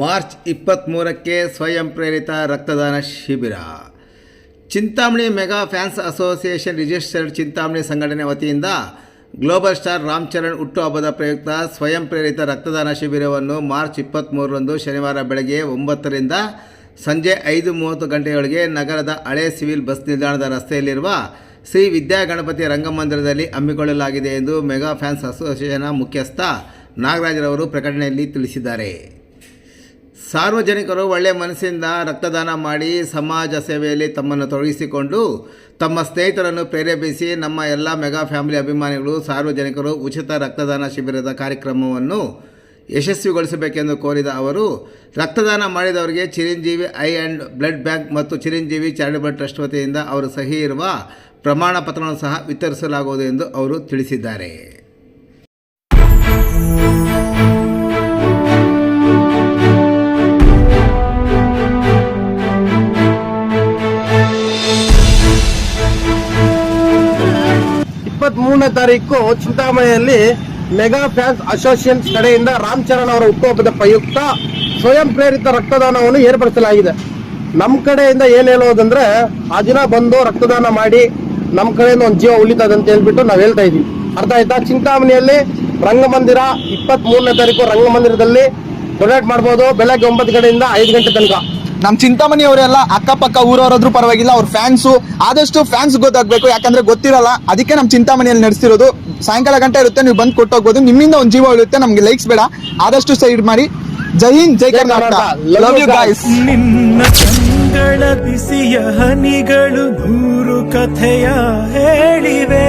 March ಇಪ್ಪತ್ತ್ಮೂರಕ್ಕೆ ಸ್ವಯಂ ಪ್ರೇರಿತ ರಕ್ತದಾನ ಶಿಬಿರ. Chintamani mega fans association registered Chintamani ಸಂಘಟನೆ ವತಿಯಿಂದ ಗ್ಲೋಬಲ್ ಸ್ಟಾರ್ ರಾಮ್ಚರಣ್ ಹುಟ್ಟುಹಬ್ಬದ ಪ್ರಯುಕ್ತ ಸ್ವಯಂ ಪ್ರೇರಿತ ರಕ್ತದಾನ ಶಿಬಿರವನ್ನು ಮಾರ್ಚ್ ಇಪ್ಪತ್ತ್ಮೂರರಂದು ಶನಿವಾರ ಬೆಳಗ್ಗೆ ಒಂಬತ್ತರಿಂದ ಸಂಜೆ ಐದು ಮೂವತ್ತು ಗಂಟೆಯೊಳಗೆ ನಗರದ ಹಳೆ ಸಿವಿಲ್ ಬಸ್ ನಿಲ್ದಾಣದ ರಸ್ತೆಯಲ್ಲಿರುವ ಶ್ರೀ ವಿದ್ಯಾಗಣಪತಿ ರಂಗಮಂದಿರದಲ್ಲಿ ಹಮ್ಮಿಕೊಳ್ಳಲಾಗಿದೆ ಎಂದು ಮೆಗಾ ಫ್ಯಾನ್ಸ್ ಅಸೋಸಿಯೇಷನ್ನ ಮುಖ್ಯಸ್ಥ ನಾಗರಾಜರವರು ಪ್ರಕಟಣೆಯಲ್ಲಿ ತಿಳಿಸಿದ್ದಾರೆ. ಸಾರ್ವಜನಿಕರು ಒಳ್ಳೆಯ ಮನಸ್ಸಿಂದ ರಕ್ತದಾನ ಮಾಡಿ ಸಮಾಜ ಸೇವೆಯಲ್ಲಿ ತಮ್ಮನ್ನು ತೊಡಗಿಸಿಕೊಂಡು ತಮ್ಮ ಸ್ನೇಹಿತರನ್ನು ಪ್ರೇರೇಪಿಸಿ ನಮ್ಮ ಎಲ್ಲ ಮೆಗಾ ಫ್ಯಾಮಿಲಿ ಅಭಿಮಾನಿಗಳು, ಸಾರ್ವಜನಿಕರು ಉಚಿತ ರಕ್ತದಾನ ಶಿಬಿರದ ಕಾರ್ಯಕ್ರಮವನ್ನು ಯಶಸ್ವಿಗೊಳಿಸಬೇಕೆಂದು ಕೋರಿದ ಅವರು, ರಕ್ತದಾನ ಮಾಡಿದವರಿಗೆ Chiranjeevi eye and blood bank ಮತ್ತು ಚಿರಂಜೀವಿ ಚಾರಿಟಬಲ್ ಟ್ರಸ್ಟ್ ವತಿಯಿಂದ ಅವರು ಸಹಿ ಇರುವ ಪ್ರಮಾಣ ಪತ್ರವನ್ನು ಸಹ ವಿತರಿಸಲಾಗುವುದು ಎಂದು ಅವರು ತಿಳಿಸಿದ್ದಾರೆ. ಇಪ್ಪತ್ತ್ ಮೂರನೇ ತಾರೀಕು ಚಿಂತಾಮಣಿಯಲ್ಲಿ ಮೆಗಾ ಫ್ಯಾನ್ಸ್ ಅಸೋಸಿಯೇಷನ್ ಕಡೆಯಿಂದ ರಾಮ್ ಚರಣ್ ಅವರ ಹುಟ್ಟುಹಬ್ಬದ ಪ್ರಯುಕ್ತ ಸ್ವಯಂ ಪ್ರೇರಿತ ರಕ್ತದಾನವನ್ನು ಏರ್ಪಡಿಸಲಾಗಿದೆ. ನಮ್ಮ ಕಡೆಯಿಂದ ಏನ್ ಹೇಳೋದಂದ್ರೆ, ಆ ದಿನ ಬಂದು ರಕ್ತದಾನ ಮಾಡಿ ನಮ್ಮ ಕಡೆಯಿಂದ ಒಂದು ಜೀವ ಉಳಿತದೆ ಅಂತ ಹೇಳ್ಬಿಟ್ಟು ನಾವು ಹೇಳ್ತಾ ಇದೀವಿ. ಅರ್ಥ ಆಯ್ತಾ? ಚಿಂತಾಮಣಿಯಲ್ಲಿ ರಂಗಮಂದಿರ ಇಪ್ಪತ್ತ್ ಮೂರನೇ ತಾರೀಕು ರಂಗಮಂದಿರದಲ್ಲಿ ಡೊನೇಟ್ ಮಾಡ್ಬೋದು. ಬೆಳಗ್ಗೆ ಒಂಬತ್ತು ಗಂಟೆಯಿಂದ ಐದು ಗಂಟೆ ತನಕ. ನಮ್ ಚಿಂತಾಮಣಿ ಅವರೆಲ್ಲ ಅಕ್ಕಪಕ್ಕ ಊರವರಾದ್ರೂ ಪರವಾಗಿಲ್ಲ ಅವ್ರ ಫ್ಯಾನ್ಸು ಆದಷ್ಟು ಫ್ಯಾನ್ಸ್ ಗೊತ್ತಾಗ್ಬೇಕು. ಯಾಕಂದ್ರೆ ಗೊತ್ತಿರಲ್ಲ ಅದಕ್ಕೆ ನಮ್ ಚಿಂತಾಮಣಿಯಲ್ಲಿ ನಡೆಸಿರೋದು ಸಾಯಂಕಾಲ ಗಂಟೆ ಇರುತ್ತೆ ನೀವು ಬಂದು ಕೊಟ್ಟೋಗ್ಬೋದು. ನಿಮ್ಮಿಂದ ಒಂದು ಜೀವ ಉಳಿಯುತ್ತೆ ನಮ್ಗೆ ಲೈಕ್ಸ್ ಬೇಡ. ಆದಷ್ಟು ಸೈಡ್ ಮಾಡಿ. Jai Hind Jai Karnataka. Love you. Guys ನಿನ್ನ ಬಿಸಿಯ ಹನಿಗಳು ನೂರು ಕಥೆಯ ಹೇಳಿವೆ.